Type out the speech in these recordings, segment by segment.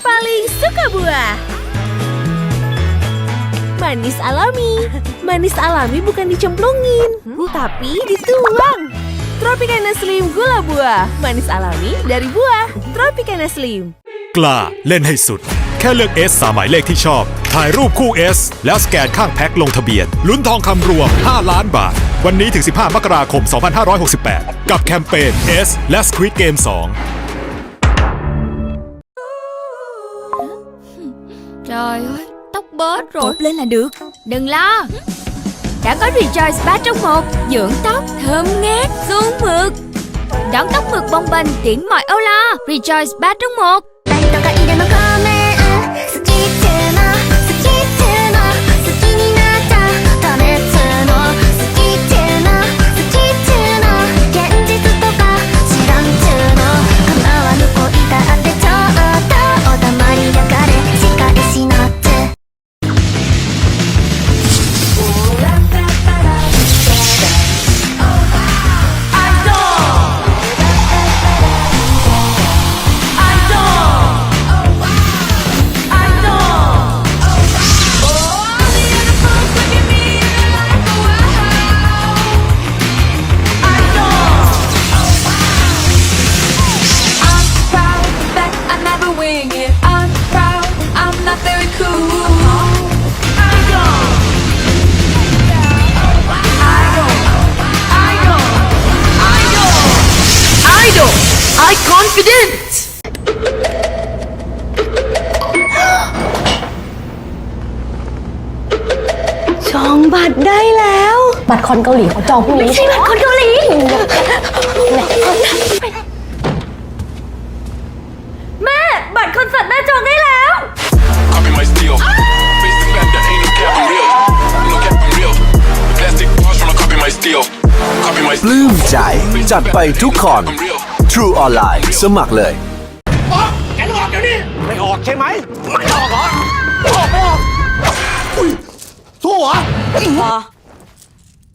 paling suka buah. Manis alami. Manis alami bukan dicemplungin, tapi dituang. Tropicana Slim gula buah. Manis alami dari buah. Tropicana Slim. กล้าเล่นให้สุด แค่เลือก S สามหมายเลขที่ชอบ ถ่ายรูปคู่ S แล้วสแกนข้างแพ็คลงทะเบียน ลุ้นทองคำรวม 5 ล้านบาท วันนี้ถึง 15 มกราคม 2568 กับแคมเปญ S และ Squid Game 2 Trời ơi, tóc bớt rồi. Cột lên là được. Đừng lo. Đã có Rejoice 3 trong 1 Dưỡng tóc thơm ngát xuống mượt. Đón tóc mượt bông bềnh tiễn mọi âu lo. Rejoice 3 trong 1 บัตรคอนเกาหลีเขาจองพรุ่งนี้ใช่บัตรคนเกาหลีแม่บัตรคอนเสิร์ตแม่จองได้แล้ว Copy my steel. Face the fact that ain't no cap I'm real. No cap I'm real. Plastic bars from a copy my steel. Copy my ปลื้มใจ จัดไปทุกคอน I'm real. True Online สมัครเลย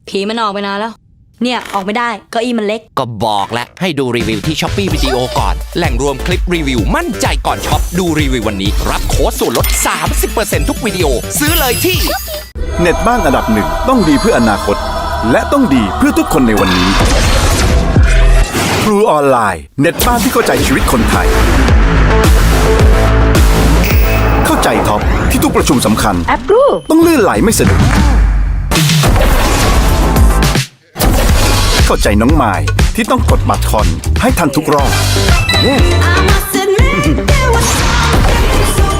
ผีมันออกไปนานแล้ว เนี่ยออกไม่ได้เก้าอี้มันเล็ก ก็บอกแล้วให้ดูรีวิวที่ช้อปปี้วิดีโอก่อน แหล่งรวมคลิปรีวิวมั่นใจก่อนช็อปดูรีวิววันนี้ รับโค้ดส่วนลด 30%ทุกวิดีโอ ซื้อเลยที่ เน็ตบ้านอันดับหนึ่งต้องดีเพื่ออนาคต และต้องดีเพื่อทุกคนในวันนี้ True ออนไลน์ เน็ตบ้านที่เข้าใจชีวิตคนไทย เข้าใจท็อปที่ทุกประชุมสำคัญต้องลื่นไหลไม่สะดุด เข้าใจน้องไม้ที่ต้องกดบัตรคอนให้ทันทุกรอบ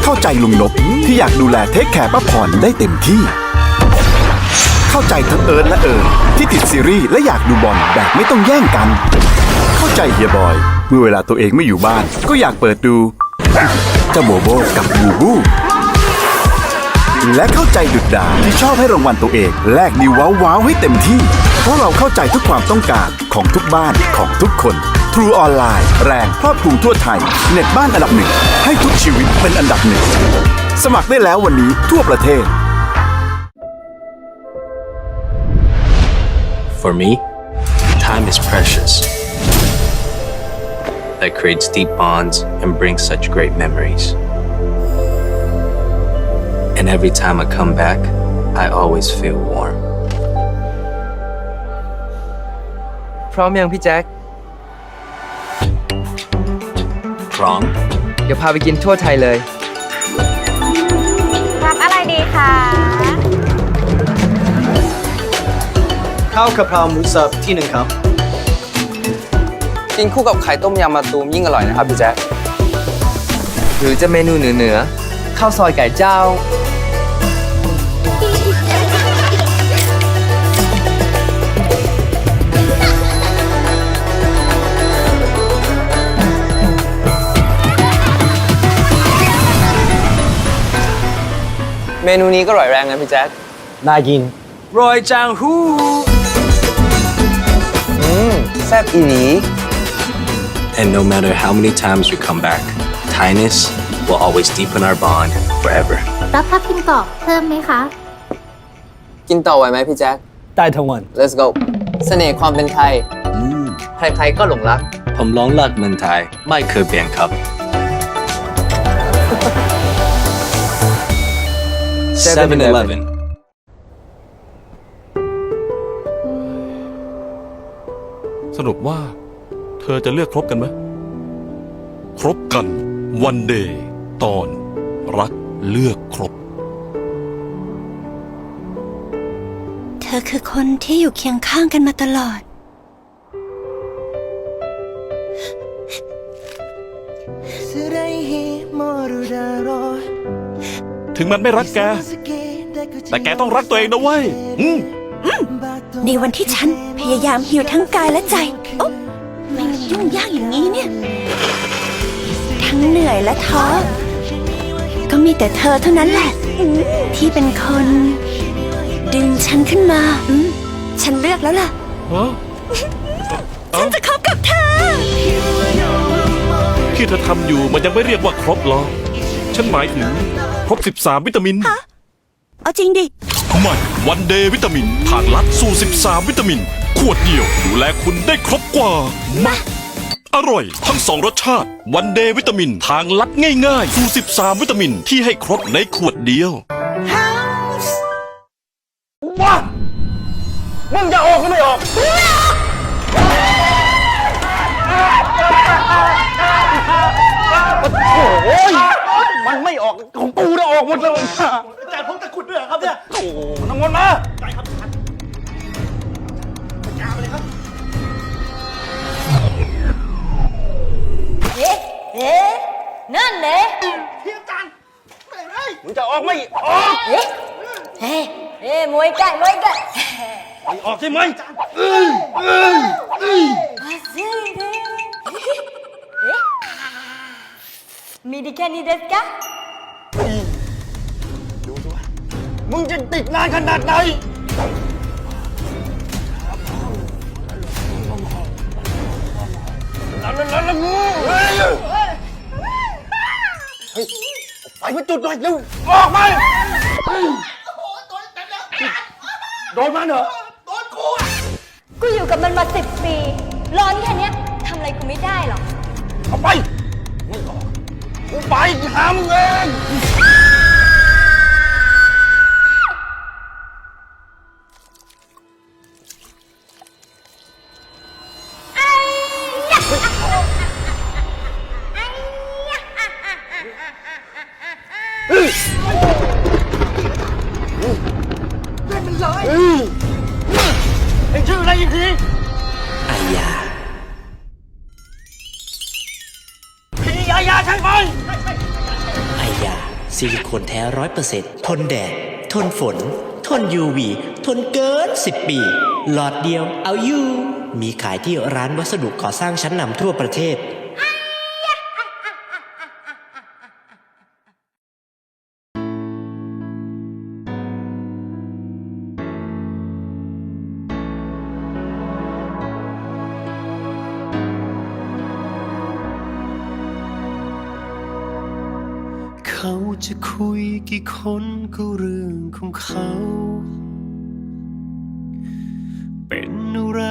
เข้าใจลุงนบที่อยากดูแลเทคแคร์ป้าพรได้เต็มที่ เข้าใจทั้งเอิร์ธและเอิร์ที่ติดซีรีส์และอยากดูบอลแบบไม่ต้องแย่งกัน เข้าใจเฮียบอย เมื่อเวลาตัวเองไม่อยู่บ้าน ก็อยากเปิดดูเจ้าโบโบกับบูบูและเข้าใจดุดดาที่ชอบให้รางวัลตัวเองแลกดีว้าวว้าวให้เต็มที่ เพราะเราเข้าใจทุกความต้องการของทุกบ้านของทุกคน True ออนไลน์แรงครอบคลุมทั่วไทย เน็ตบ้านอันดับหนึ่ง ให้ทุกชีวิตเป็นอันดับหนึ่ง สมัครได้แล้ววันนี้ทั่วประเทศ For me, time is precious. That creates deep bonds and brings such great memories. And every time I come back, I always feel warm. พร้อมยังพี่แจ็ค พร้อม เดี๋ยวพาไปกินทั่วไทยเลย รับอะไรดีคะข้าวกะเพราหมูสับที่หนึ่งครับ กินคู่กับไข่ต้มยำมะตูมยิ่งอร่อยนะครับพี่แจ๊คหรือจะเมนูเหนือๆข้าวซอยไก่เจ้า เมนูนี้ก็อร่อยแรงนะพี่แจ๊คน่ากินรอยจางฮูอืมแซ่บอีหลี And no matter how many times we come back, kindness will always deepen our bond forever. รับทับทิมกรอบเพิ่มไหมคะ กินต่อไหวไหมพี่แจ๊ค ได้ทั้งวัน let's go เสน่ห์ความเป็นไทย ใครๆก็หลงรัก ผมร้องลักเมืองไทยไม่เคยเปลี่ยนครับ 7-Eleven. สรุปว่า เธอจะเลือกครบกันไหมครบกันวันเดย์ตอน รักเลือกครบ เธอคือคนที่อยู่เคียงข้างกันมาตลอด ถึงมันไม่รักแก แต่แกต้องรักตัวเองนะเว้ยอืมในวันที่ฉันพยายามหิวทั้งกายและใจโอ๊ะทำไมมันยุ่งยากอย่างนี้เนี่ย ทั้งเหนื่อยและท้อ ก็มีแต่เธอเท่านั้นแหละอืมที่เป็นคน ดึงฉันขึ้นมาอืมฉันเลือกแล้วล่ะ ฮะฉันจะคบกับเธอ ที่เธอทำอยู่มันยังไม่เรียกว่าครบหรอก ฉันหมายถึงครบ 13 วิตามินเอาจริงดิ ใหม่วันเดย์วิตามินทางลัดสู่ 13 วิตามิน ขวดเดียวดูแลคุณได้ครบกว่า มาอร่อย ทั้งสองรสชาติวันเดย์วิตามินทางลัดง่ายๆ สู่ 13 วิตามินที่ให้ครบในขวดเดียวว้ามึงจะออกก็ไม่ออก โอ้ย มันไม่ออกของกูนะออกหมดเลย อาจารย์ผมตะกุดด้วยเหรอครับเนี่ยโอ้โหน้ำมนต์มาใช่ครับอาจารย์อาจารย์ไปเลยครับ เอ๊ะเอ๊ะนั่นเน่เทียอาจารย์ไม่ได้มึงจะออกไม่ออกเอ๊ะเฮ้เอ๊ะมวยกันมวยกันไม่ออกใช่ไหมเอ้ยเอ้ยเอ้ย มีดีแค่นี้เด็ดกะดูดูมึงจะติดนานขนาดไหนแล้วแล้วแล้วแล้วเฮ้ยเฮ้ยไปมาจุดหน่อยเร็วออกมาเฮ้ยโดนมันเหรอกูอยู่กับมันมาสิบปี ร้อนแค่เนี้ยทำอะไรกูไม่ได้หรอกเอาไปไม่ออกกู ไปหามึงเอง 100%ทนแดด ทนฝน ทน UV ทนเกิน 10 ปี หลอดเดียวเอาอยู่ มีขายที่ร้านวัสดุก่อสร้างชั้นนำทั่วประเทศ จะคุยกี่คนก็เรื่องของเขา เป็นอะไร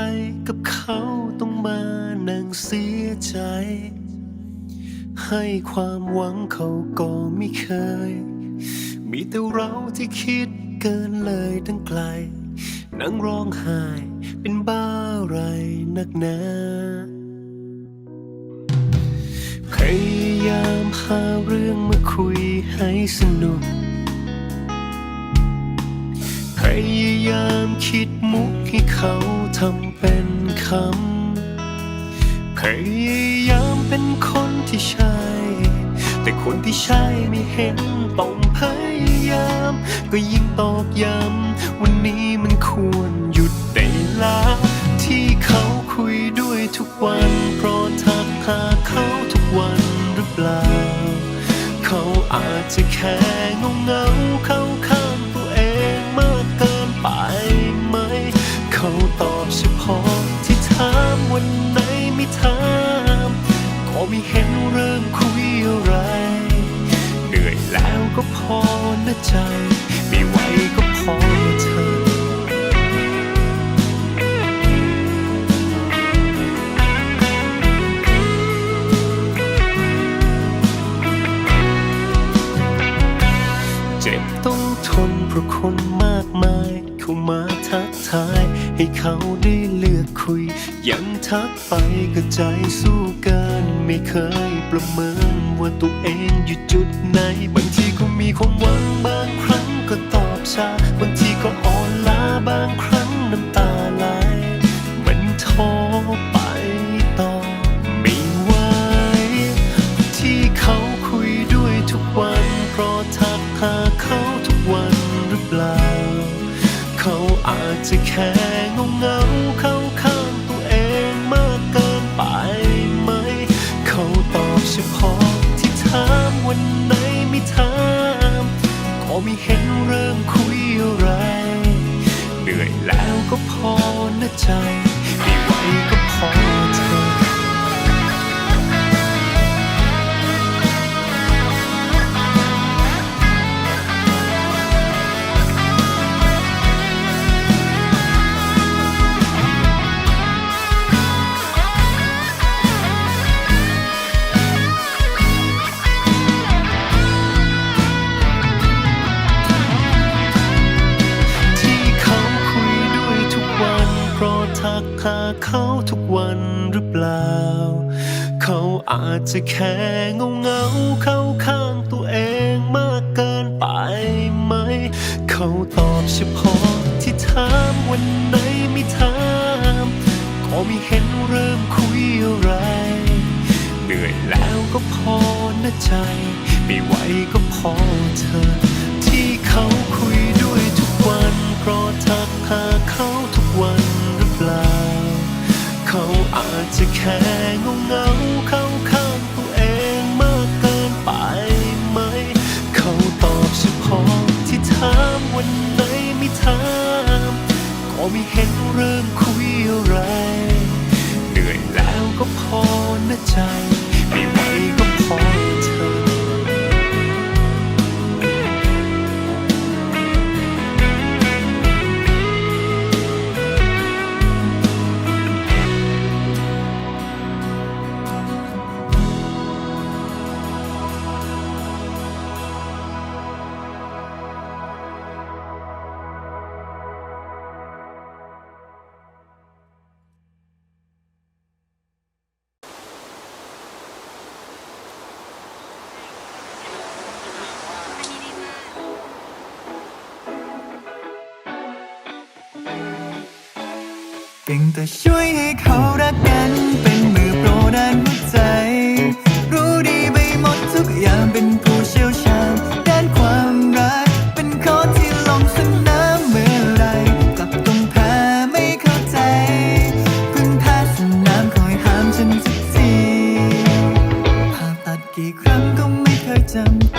กับเขาต้องมานั่งเสียใจ ให้ความหวังเขาก็ไม่เคย มีแต่เราที่คิดเกินเลยตั้งไกล นั่งร้องไห้เป็นบ้าอะไรนักหนาพยายามหาเรื่องมาคุย ให้สนุก พยายามคิดมุกให้เขาทำเป็นคำ พยายามเป็นคนที่ใช่ แต่คนที่ใช่ไม่เห็นต้องพยายาม ก็ยิ่งตอกย้ำวันนี้มันควรหยุดได้แล้วที่เขาคุยด้วยทุกวันเพราะทักหาเขา อาจจะแค่เงเงาเข้าข้างตัวเองมากเกินไปไหม เขาตอบเฉพาะที่ถามวันไหนไม่ถามก็ไม่เห็นเริ่มคุยอะไร เหนื่อยแล้วก็พอนะใจ ไม่ไหวก็พอนะเธอ ราะคนมากมายเข้ามาทักทาย ให้เขาได้เลือกคุย ยังทักไปก็ใจสู้กันไม่เคยประเมินว่าตัวเองอยู่จุดไหน บางทีก็มีความหวังบางครั้งก็ตอบช้าบางทีก็อ่อนล้าบางครั้งน้ำตา ค่เงาเงาเข้าข้างตัวเองมากเกินไปไหม เขาตอบเฉพาะที่ถามวันไหนไม่ถามก็ไม่เห็นเริ่มคุยอะไร เหนื่อยแล้วก็พอนะใจ อาจจะแค่เงาเงาเข้าข้างตัวเองมากเกินไปไหม เขาตอบเฉพาะที่ถามวันไหนไม่ถามก็ไม่เห็นเริ่มคุยอะไร เหนื่อยแล้วก็พอนะใจ ไม่ไหวก็พอเธอ ใจ เก่งแต่ช่วยให้เขารักกัน เป็นมือโปรด้านหัวใจ รู้ดีไปหมดทุกอย่างเป็นผู้เชี่ยวชาญด้านความรัก เป็นข้อที่ลงสนามเมื่อไรกลับต้องแพ้ไม่เข้าใจเพิ่งแพ้สนามคอยห้ามฉันสักทีผ่าตัดกี่ครั้งก็ไม่เคยจำ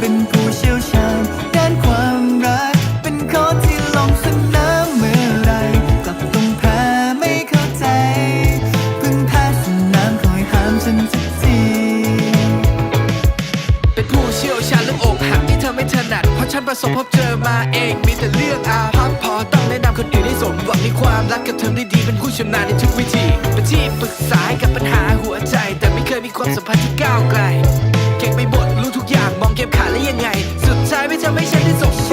เป็นผู้เชี่ยวชาญด้านความรัก เป็นคนที่ลงสนามเมื่อไรกลัต้องแพ้ไม่เข้าใจ เพิ่งแพ้สนามคอยห้ามฉันสักทีเป็นผู้เชี่ยวชาญเรื่องอกหักที่เธอไม่ถนัด เพราะฉันประสบพบเจอมาเองมีแต่เรื่องอาภัพพอต้องแนะนำคนอื่นให้สมหวังในความรักกับเธอได้ดีเป็นผู้ชำนาญในทุก สุดท้ายไม่ทำให้ฉันได้สง